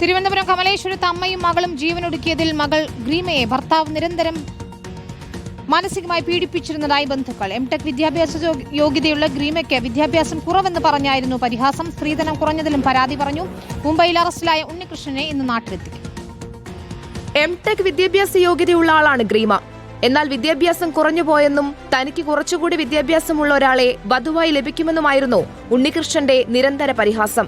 തിരുവനന്തപുരം കമലേശ്വരത്ത് അമ്മയും മകളും ജീവനൊടുക്കിയതിൽ മകൾ ഗ്രീമയെ ഭർത്താവ് നിരന്തരം മാനസികമായി പീഡിപ്പിച്ചിരുന്നതായി ബന്ധുക്കൾ. എം ടെക് വിദ്യാഭ്യാസ യോഗ്യതയുള്ള ഗ്രീമയ്ക്ക് വിദ്യാഭ്യാസം കുറവെന്ന് പറഞ്ഞായിരുന്നു പരിഹാസം. സ്ത്രീധനം കുറഞ്ഞതിലും പരാതി പറഞ്ഞു. മുംബൈയിൽ അറസ്റ്റിലായ ഉണ്ണികൃഷ്ണനെ ഇന്ന് നാട്ടിലെത്തിക്കും എം ടെക് വിദ്യാഭ്യാസ യോഗ്യതയുള്ള ആളാണ് ഗ്രീമ. എന്നാൽ വിദ്യാഭ്യാസം കുറഞ്ഞുപോയെന്നും തനിക്ക് കുറച്ചുകൂടി വിദ്യാഭ്യാസമുള്ള ഒരാളെ വധുവായി ലഭിക്കുമെന്നുമായിരുന്നു ഉണ്ണികൃഷ്ണന്റെ നിരന്തര പരിഹാസം.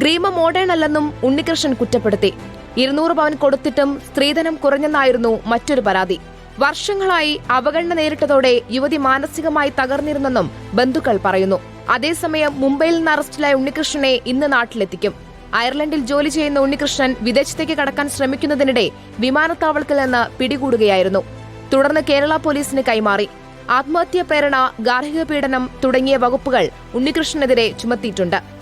ഗ്രീമ മോഡേൺ അല്ലെന്നും ഉണ്ണികൃഷ്ണൻ കുറ്റപ്പെടുത്തി. ഇരുന്നൂറ് പവൻ കൊടുത്തിട്ടും സ്ത്രീധനം കുറഞ്ഞെന്നായിരുന്നു മറ്റൊരു പരാതി. വർഷങ്ങളായി അവഗണന നേരിട്ടതോടെ യുവതി മാനസികമായി തകർന്നിരുന്നെന്നും ബന്ധുക്കൾ പറയുന്നു. അതേസമയം മുംബൈയിൽ നിന്ന് അറസ്റ്റിലായ ഉണ്ണികൃഷ്ണനെ ഇന്ന് നാട്ടിലെത്തിക്കും. അയർലൻഡിൽ ജോലി ചെയ്യുന്ന ഉണ്ണികൃഷ്ണൻ വിദേശത്തേക്ക് കടക്കാൻ ശ്രമിക്കുന്നതിനിടെ വിമാനത്താവളത്തിൽ നിന്ന് പിടികൂടുകയായിരുന്നു. തുടർന്ന് കേരള പോലീസിന് കൈമാറി. ആത്മഹത്യാ പ്രേരണ ഗാർഹിക പീഡനം തുടങ്ങിയ വകുപ്പുകൾ ഉണ്ണികൃഷ്ണനെതിരെ ചുമത്തിയിട്ടുണ്ട്.